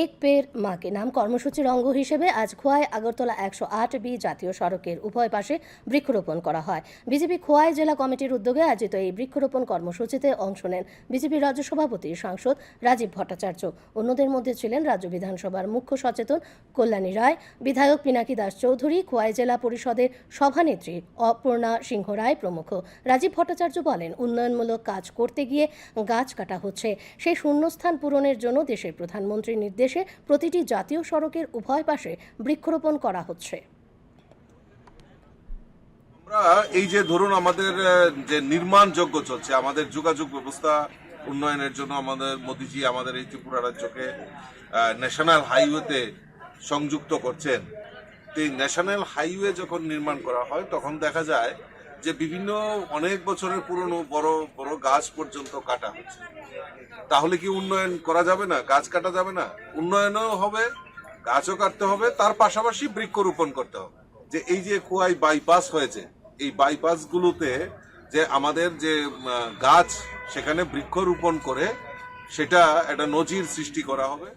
এক পের মাকে। নাম কর্মসূচির অঙ্গ হিসেবে আজ খোয়াই, আগরতলা একশো আট বি জাতীয় সড়কের উভয় পাশে বৃক্ষরোপণ করা হয়। বিজেপি খোয়াই জেলা কমিটির উদ্যোগে আয়োজিত এই বৃক্ষরোপণ কর্মসূচিতে অংশ নেন বিজেপি রাজ্য সভাপতি সাংসদ রাজীব ভট্টাচার্য। অন্যদের মধ্যে ছিলেন রাজ্য বিধানসভার মুখ্য সচেতন কল্যাণী রায়, বিধায়ক পিনাকি দাস চৌধুরী, খোয়াই জেলা পরিষদের সভানেত্রী অপর্ণা সিংহ রায় প্রমুখ। রাজীব ভট্টাচার্য বলেন, উন্নয়নমূলক কাজ করতে গিয়ে গাছ কাটা হচ্ছে। সেই শূন্যস্থান পূরণের জন্য দেশের প্রধানমন্ত্রীর নির্দেশে প্রতিটি জাতীয় সড়কের উভয় পাশে বৃক্ষরোপণ করা হচ্ছে। আমরা এই যে ধরুন আমাদের যে নির্মাণ যোগ্য চলছে, আমাদের যোগাযোগ ব্যবস্থা উন্নয়নের জন্য আমাদের মোদিজি আমাদের এই ত্রিপুরা রাজ্যকে ন্যাশনাল হাইওয়েতে সংযুক্ত করছেন। এই ন্যাশনাল হাইওয়ে যখন নির্মাণ করা হয়, তখন দেখা যায় যে বিভিন্ন অনেক বছরের পুরনো বড় বড় গাছ পর্যন্ত কাটা হচ্ছে। তাহলে কি উন্নয়ন করা যাবে না? গাছ কাটা যাবে না? উন্নয়নও হবে, গাছও কাটতে হবে, তার পাশাপাশি বৃক্ষরোপণ করতে হবে। যে এই যে কুয়াই বাইপাস হয়েছে, এই বাইপাস গুলোতে যে আমাদের যে গাছ, সেখানে বৃক্ষরোপণ করে, সেটা একটা নজির সৃষ্টি করা হবে।